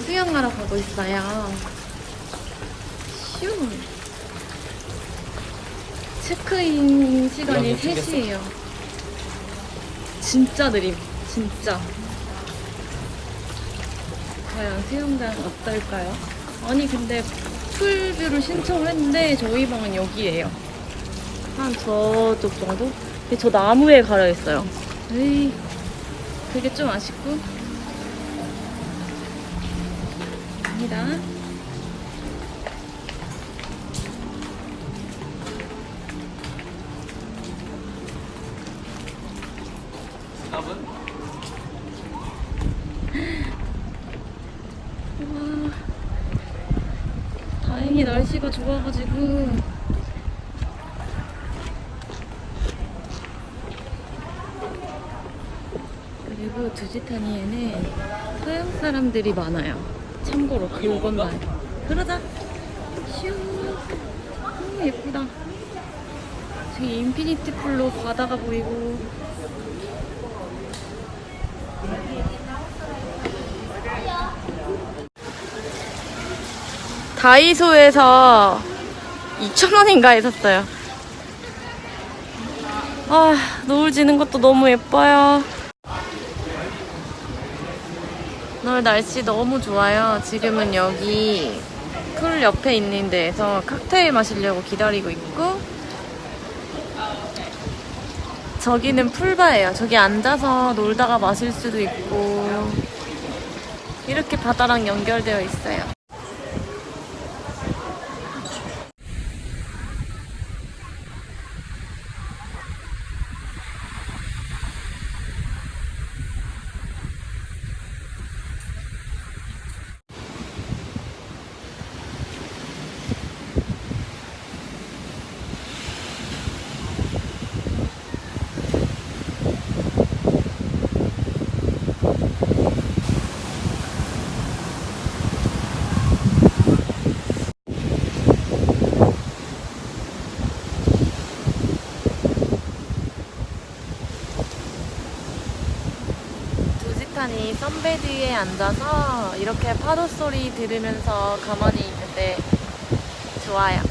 구경하러 가고 있어요. 슈. 체크인 시간이 구경이 생겼어. 3시예요. 진짜 느림. 진짜. 과연 수영장 어떨까요? 아니 근데 풀뷰를 신청을 했는데 저희 방은 여기예요. 한 저쪽 정도? 근데 저 나무에 가려 있어요. 에이, 그게 좀 아쉽고. 갑니다. 답은? 우와. 다행히 날씨가 좋아가지고. 그리고 두지타니에는 서양 사람들이 많아요. 참고로 그것만. 그러자. 슈. 너무 예쁘다. 저기 인피니티 풀로 바다가 보이고. 다이소에서 2,000원인가에 샀어요. 아, 노을 지는 것도 너무 예뻐요. 오늘 날씨 너무 좋아요. 지금은 여기 풀 옆에 있는 데에서 칵테일 마시려고 기다리고 있고 저기는 풀바예요. 저기 앉아서 놀다가 마실 수도 있고 이렇게 바다랑 연결되어 있어요. 두지탄이 선베드에 앉아서 이렇게 파도 소리 들으면서 가만히 있는데 좋아요.